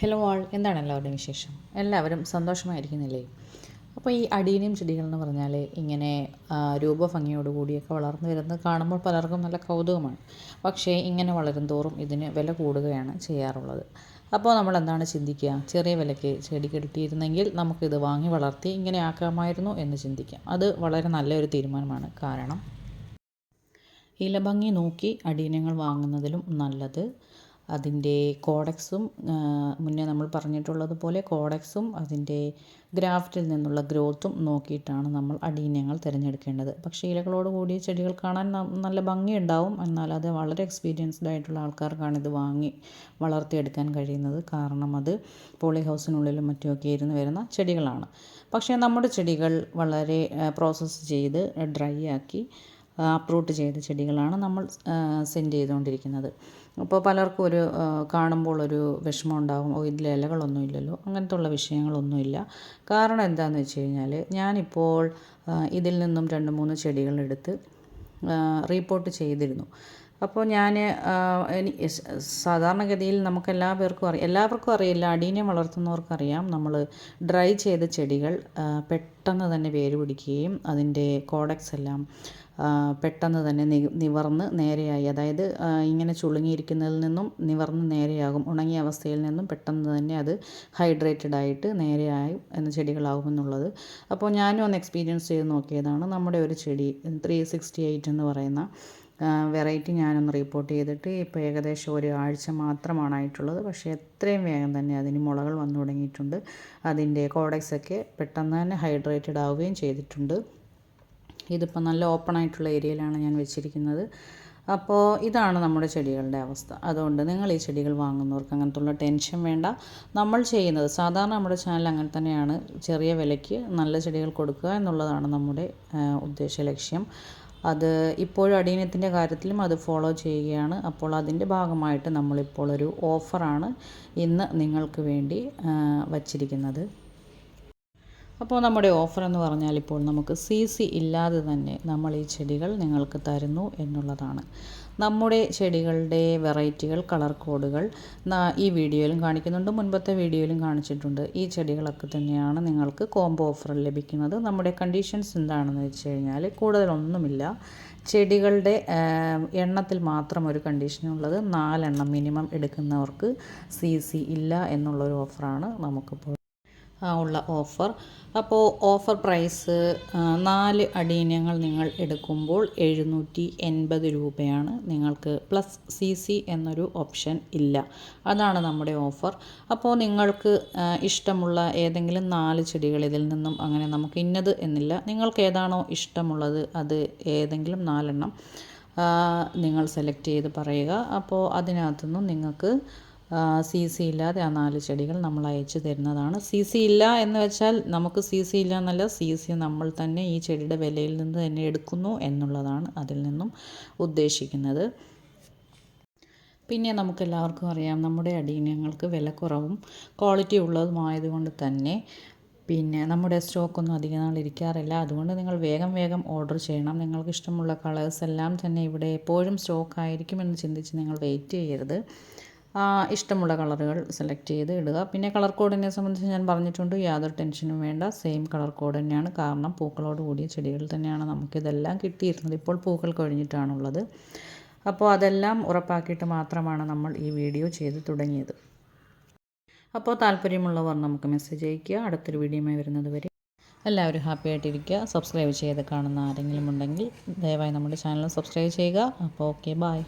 Hello ആൾ എന്താണ് എല്ലാവരുടെയും വിശേഷം? എല്ലാവരും സന്തോഷമായിരിക്കുന്നില്ലേ? അപ്പോൾ ഈ അടീനിയം ചെടികൾ എന്ന് പറഞ്ഞാൽ ഇങ്ങനെ രൂപഭംഗിയോട് കൂടിയൊക്കെ വളർന്നു വരുന്നത് കാണുമ്പോൾ പലർക്കും നല്ല കൗതുകമാണ്. പക്ഷേ ഇങ്ങനെ വളരും തോറും ഇതിന് വില കൂടുകയാണ് ചെയ്യാറുള്ളത്. അപ്പോൾ നമ്മൾ എന്താണ് ചിന്തിക്കുക? ചെറിയ വിലയ്ക്ക് ചെടി കിട്ടിയിരുന്നെങ്കിൽ നമുക്കിത് വാങ്ങി വളർത്തി ഇങ്ങനെ ആക്കാമായിരുന്നു എന്ന് ചിന്തിക്കാം. അത് വളരെ നല്ലൊരു തീരുമാനമാണ്. കാരണം ഇലഭംഗി നോക്കി അടീനങ്ങൾ വാങ്ങുന്നതിലും നല്ലത് അതിന്റെ കോഡക്സും മുന്നേ നമ്മൾ പറഞ്ഞിട്ടുള്ളതുപോലെ കോഡക്സും അതിന്റെ ഗ്രാഫ്റ്റിൽ നിന്നുള്ള ഗ്രോത്തും നോക്കിയിട്ടാണ് നമ്മൾ അടീനങ്ങൾ തിരഞ്ഞെടുക്കേണ്ടത്. പക്ഷേ ഇലകളോട് കൂടിയ ചെടികൾ കാണാൻ നല്ല ഭംഗിയുണ്ടാവും. എന്നാൽ അത് വളരെ എക്സ്പീരിയൻസ്ഡ് ആയിട്ടുള്ള ആൾക്കാർക്കാണ് ഇത് വാങ്ങി വളർത്തിയെടുക്കാൻ കഴിയുന്നത്. കാരണം അത് പോളി ഹൗസിനുള്ളിലും മറ്റുമൊക്കെ ഇരുന്ന് വരുന്ന ചെടികളാണ്. പക്ഷേ നമ്മുടെ ചെടികൾ വളരെ പ്രോസസ്സ് ചെയ്ത് ഡ്രൈ ആക്കി അപ്രൂട്ട് ചെയ്ത ചെടികളാണ് നമ്മൾ സെൻഡ് ചെയ്തുകൊണ്ടിരിക്കുന്നത്. അപ്പോൾ പലർക്കും ഒരു കാണുമ്പോൾ ഒരു വിഷമം ഉണ്ടാകും ഓ ഇതിൽ ഇലകളൊന്നും ഇല്ലല്ലോ. അങ്ങനത്തെ ഉള്ള വിഷയങ്ങളൊന്നുമില്ല. കാരണം എന്താണെന്ന് വെച്ച് കഴിഞ്ഞാൽ ഞാനിപ്പോൾ ഇതിൽ നിന്നും രണ്ട് മൂന്ന് ചെടികളെടുത്ത് റീപ്പോർട്ട് ചെയ്തിരുന്നു. അപ്പോൾ ഞാൻ സാധാരണഗതിയിൽ നമുക്ക് എല്ലാ പേർക്കും അറിയാം എല്ലാവർക്കും അറിയില്ല. അടീനെ വളർത്തുന്നവർക്കറിയാം. നമ്മൾ ഡ്രൈ ചെയ്ത ചെടികൾ പെട്ടെന്ന് തന്നെ വേര് പിടിക്കുകയും അതിന്റെ കോഡക്സ് എല്ലാം പെട്ടെന്ന് തന്നെ നിവർന്ന് നേരെയായി. അതായത് ഇങ്ങനെ ചുളുങ്ങിയിരിക്കുന്നതിൽ നിന്നും നിവർന്ന് നേരെയാകും. ഉണങ്ങിയ അവസ്ഥയിൽ നിന്നും പെട്ടെന്ന് തന്നെ അത് ഹൈഡ്രേറ്റഡ് ആയിട്ട് നേരെയായി എന്ന ചെടികളാകുമെന്നുള്ളത് അപ്പോൾ ഞാനും ഒന്ന് എക്സ്പീരിയൻസ് ചെയ്ത് നോക്കിയതാണ്. നമ്മുടെ ഒരു ചെടി ത്രീ സിക്സ്റ്റി എയ്റ്റ് എന്ന് പറയുന്ന വെറൈറ്റി ഞാനൊന്ന് റിപ്പോർട്ട് ചെയ്തിട്ട് ഇപ്പോൾ ഏകദേശം ഒരു ആഴ്ച മാത്രമാണ് ആയിട്ടുള്ളത്. പക്ഷേ എത്രയും വേഗം തന്നെ അതിന് മുളകൾ വന്നു തുടങ്ങിയിട്ടുണ്ട്. അതിന്റെ കോഡക്സൊക്കെ പെട്ടെന്ന് തന്നെ ഹൈഡ്രേറ്റഡ് ആവുകയും ചെയ്തിട്ടുണ്ട്. ഇതിപ്പോൾ നല്ല ഓപ്പൺ ആയിട്ടുള്ള ഏരിയയിലാണ് ഞാൻ വെച്ചിരിക്കുന്നത്. അപ്പോൾ ഇതാണ് നമ്മുടെ ചെടികളുടെ അവസ്ഥ. അതുകൊണ്ട് നിങ്ങൾ ഈ ചെടികൾ വാങ്ങുന്നവർക്ക് അങ്ങനത്തുള്ള ടെൻഷൻ വേണ്ട. നമ്മൾ ചെയ്യുന്നത് സാധാരണ നമ്മുടെ ചാനൽ അങ്ങനെ തന്നെയാണ്. ചെറിയ വിലയ്ക്ക് നല്ല ചെടികൾ കൊടുക്കുക എന്നുള്ളതാണ് നമ്മുടെ ഉദ്ദേശ ലക്ഷ്യം. അത് ഇപ്പോഴും അടീനത്തിന്റെ കാര്യത്തിലും അത് ഫോളോ ചെയ്യുകയാണ്. അപ്പോൾ അതിന്റെ ഭാഗമായിട്ട് നമ്മളിപ്പോൾ ഒരു ഓഫറാണ് ഇന്ന് നിങ്ങൾക്ക് വേണ്ടി വച്ചിരിക്കുന്നത്. അപ്പോൾ നമ്മുടെ ഓഫർ എന്ന് പറഞ്ഞാൽ ഇപ്പോൾ നമുക്ക് സി സി ഇല്ലാതെ തന്നെ നമ്മൾ ഈ ചെടികൾ നിങ്ങൾക്ക് തരുന്നു എന്നുള്ളതാണ്. നമ്മുടെ ചെടികളുടെ വെറൈറ്റികൾ കളർ കോഡുകൾ ഈ വീഡിയോയിലും കാണിക്കുന്നുണ്ട്. മുൻപത്തെ വീഡിയോയിലും കാണിച്ചിട്ടുണ്ട്. ഈ ചെടികളൊക്കെ തന്നെയാണ് നിങ്ങൾക്ക് കോംബോ ഓഫർ ലഭിക്കുന്നത്. നമ്മുടെ കണ്ടീഷൻസ് എന്താണെന്ന് വെച്ച് കഴിഞ്ഞാൽ കൂടുതലൊന്നുമില്ല. ചെടികളുടെ എണ്ണത്തിൽ മാത്രം ഒരു കണ്ടീഷനുള്ളത് നാലെണ്ണം മിനിമം എടുക്കുന്നവർക്ക് സി സി ഇല്ല എന്നുള്ളൊരു ഓഫറാണ് നമുക്കിപ്പോൾ ഉള്ള ഓഫർ. അപ്പോൾ ഓഫർ പ്രൈസ് നാല് അടീനങ്ങൾ നിങ്ങൾ എടുക്കുമ്പോൾ എഴുന്നൂറ്റി എൺപത് രൂപയാണ് നിങ്ങൾക്ക് പ്ലസ് സി സി എന്നൊരു ഓപ്ഷൻ ഇല്ല. അതാണ് നമ്മുടെ ഓഫർ. അപ്പോൾ നിങ്ങൾക്ക് ഇഷ്ടമുള്ള ഏതെങ്കിലും നാല് ചെടികൾ ഇതിൽ നിന്നും അങ്ങനെ നമുക്ക് ഇന്നത് എന്നില്ല. നിങ്ങൾക്ക് ഏതാണോ ഇഷ്ടമുള്ളത് അത് ഏതെങ്കിലും നാലെണ്ണം നിങ്ങൾ സെലക്ട് ചെയ്ത് പറയുക. അപ്പോൾ അതിനകത്തുനിന്നും നിങ്ങൾക്ക് സി സി ഇല്ലാതെ ആ നാല് ചെടികൾ നമ്മൾ അയച്ചു തരുന്നതാണ്. സി സി ഇല്ല എന്ന് വെച്ചാൽ നമുക്ക് സി സി ഇല്ല എന്നല്ല സി സി നമ്മൾ തന്നെ ഈ ചെടിയുടെ വിലയിൽ നിന്ന് തന്നെ എടുക്കുന്നു എന്നുള്ളതാണ് അതിൽ നിന്നും ഉദ്ദേശിക്കുന്നത്. പിന്നെ നമുക്ക് എല്ലാവർക്കും അറിയാം നമ്മുടെ അടീനങ്ങൾക്ക് കുറവും ക്വാളിറ്റി ഉള്ളതുമായതുകൊണ്ട് തന്നെ പിന്നെ നമ്മുടെ സ്റ്റോക്കൊന്നും അധിക നാൾ ഇരിക്കാറില്ല. അതുകൊണ്ട് നിങ്ങൾ വേഗം വേഗം ഓർഡർ ചെയ്യണം. നിങ്ങൾക്ക് ഇഷ്ടമുള്ള കളേഴ്സ് എല്ലാം തന്നെ ഇവിടെ എപ്പോഴും സ്റ്റോക്ക് ആയിരിക്കുമെന്ന് ചിന്തിച്ച് നിങ്ങൾ വെയിറ്റ് ചെയ്യരുത്. ഇഷ്ടമുള്ള കളറുകൾ സെലക്ട് ചെയ്ത് ഇടുക. പിന്നെ കളർ കോഡിനെ സംബന്ധിച്ച് ഞാൻ പറഞ്ഞിട്ടുണ്ട് യാതൊരു ടെൻഷനും വേണ്ട. സെയിം കളർ കോഡ് തന്നെയാണ്. കാരണം പൂക്കളോട് കൂടിയ ചെടികൾ തന്നെയാണ് നമുക്കിതെല്ലാം കിട്ടിയിരുന്നത്. ഇപ്പോൾ പൂക്കൾ കഴിഞ്ഞിട്ടാണുള്ളത്. അപ്പോൾ അതെല്ലാം ഉറപ്പാക്കിയിട്ട് മാത്രമാണ് നമ്മൾ ഈ വീഡിയോ ചെയ്ത് തുടങ്ങിയത്. അപ്പോൾ താല്പര്യമുള്ളവർ നമുക്ക് മെസ്സേജ് അയയ്ക്കുക. അടുത്തൊരു വീഡിയോയുമായി വരുന്നത് വരെ എല്ലാവരും ഹാപ്പി ആയിട്ടിരിക്കുക. സബ്സ്ക്രൈബ് ചെയ്ത് കാണുന്ന ആരെങ്കിലും ഉണ്ടെങ്കിൽ ദയവായി നമ്മുടെ ചാനൽ സബ്സ്ക്രൈബ് ചെയ്യുക. അപ്പോൾ ഓക്കെ ബായ്